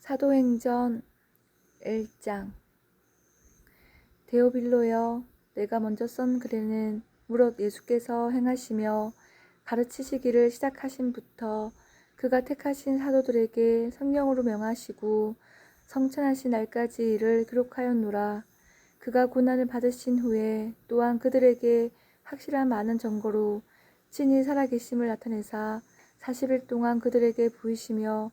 사도행전 1장. 데오빌로여 내가 먼저 쓴 글에는 무릇 예수께서 행하시며 가르치시기를 시작하신부터 그가 택하신 사도들에게 성령으로 명하시고 성천하신 날까지 일을 기록하였노라. 그가 고난을 받으신 후에 또한 그들에게 확실한 많은 증거로 친히 살아계심을 나타내사 40일 동안 그들에게 보이시며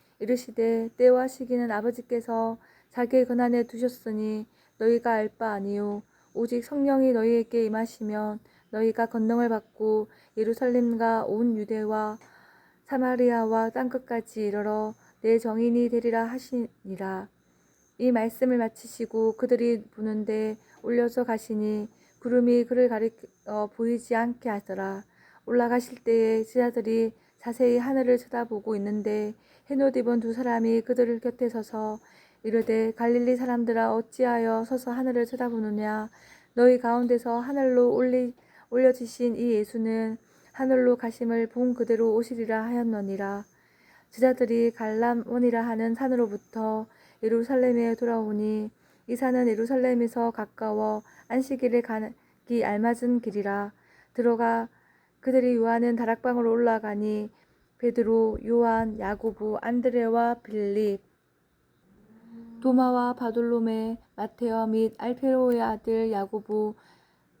이르시되 때와 시기는 아버지께서 자기의 권한에 두셨으니 너희가 알 바 아니요. 오직 성령이 너희에게 임하시면 너희가 권능을 받고 예루살렘과 온 유대와 사마리아와 땅끝까지 이르러 내 정인이 되리라 하시니라. 이 말씀을 마치시고 그들이 보는데 올려서 가시니 구름이 그를 가리켜 보이지 않게 하더라. 올라가실 때에 제자들이 자세히 하늘을 쳐다보고 있는데 흰옷 입은 두 사람이 그들 곁에 서서 이르되 갈릴리 사람들아 어찌하여 서서 하늘을 쳐다보느냐? 너희 가운데서 하늘로 올리 올려지신 이 예수는 하늘로 가심을 본 그대로 오시리라 하였느니라. 제자들이 갈람원이라 하는 산으로부터 예루살렘에 돌아오니 이 산은 예루살렘에서 가까워 안식일에 가기 알맞은 길이라 들어가 그들이 요한은 다락방으로 올라가니 베드로, 요한, 야고보, 안드레와 빌립, 도마와 바돌로메, 마테오 및 알페로의 아들 야고보,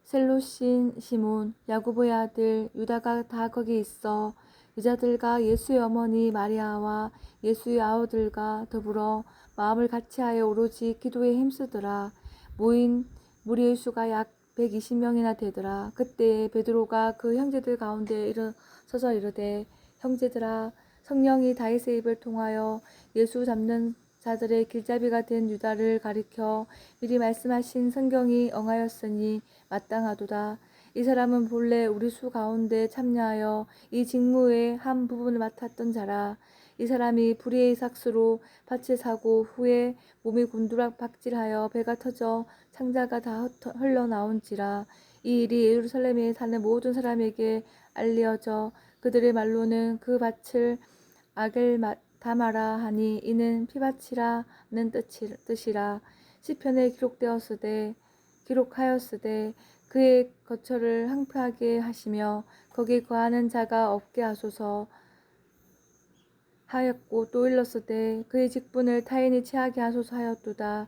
셀로신 시몬, 야고보의 아들 유다가 다 거기 있어 여자들과 예수의 어머니 마리아와 예수의 아우들과 더불어 마음을 같이하여 오로지 기도에 힘쓰더라. 모인 무리의 수가 약 120명이나 되더라. 그때 베드로가 그 형제들 가운데 일어서서 이르되 형제들아 성령이 다윗의 입을 통하여 예수 잡는 자들의 길잡이가 된 유다를 가리켜 미리 말씀하신 성경이 엉하였으니 마땅하도다. 이 사람은 본래 우리 수 가운데 참여하여 이 직무의 한 부분을 맡았던 자라. 이 사람이 불의의 삭수로 밭을 사고 후에 몸이 곤두락 박질하여 배가 터져 창자가 다 흘러나온지라. 이 일이 예루살렘에 사는 모든 사람에게 알려져 그들의 말로는 그 밭을 아겔다마라 하니 이는 피밭이라는 뜻이라. 시편에 기록되었으되 기록하였으되 그의 거처를 황폐하게 하시며 거기 거하는 자가 없게 하소서 하였고 또 일렀으되 그의 직분을 타인이 취하게 하소서 하였도다.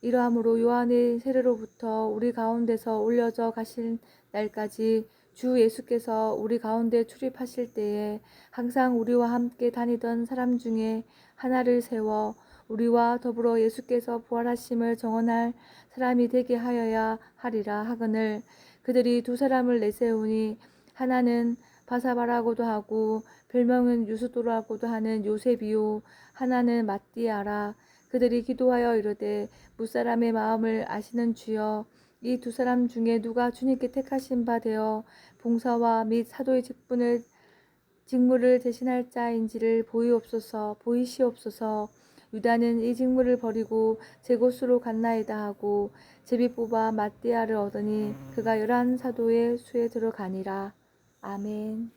이러함으로 요한의 세례로부터 우리 가운데서 올려져 가신 날까지 주 예수께서 우리 가운데 출입하실 때에 항상 우리와 함께 다니던 사람 중에 하나를 세워 우리와 더불어 예수께서 부활하심을 정언할 사람이 되게 하여야 하리라 하거늘 그들이 두 사람을 내세우니 하나는 바사바라고도 하고 별명은 유수도라고도 하는 요셉이요. 하나는 마띠아라. 그들이 기도하여 이르되 무사람의 마음을 아시는 주여. 이 두 사람 중에 누가 주님께 택하신 바 되어 봉사와 및 사도의 직분을 직무를 대신할 자인지를 보이옵소서 보이시옵소서. 유다는 이 직무를 버리고 제 곳으로 갔나이다 하고 제비 뽑아 마띠아를 얻으니 그가 열한 사도의 수에 들어가니라 아멘.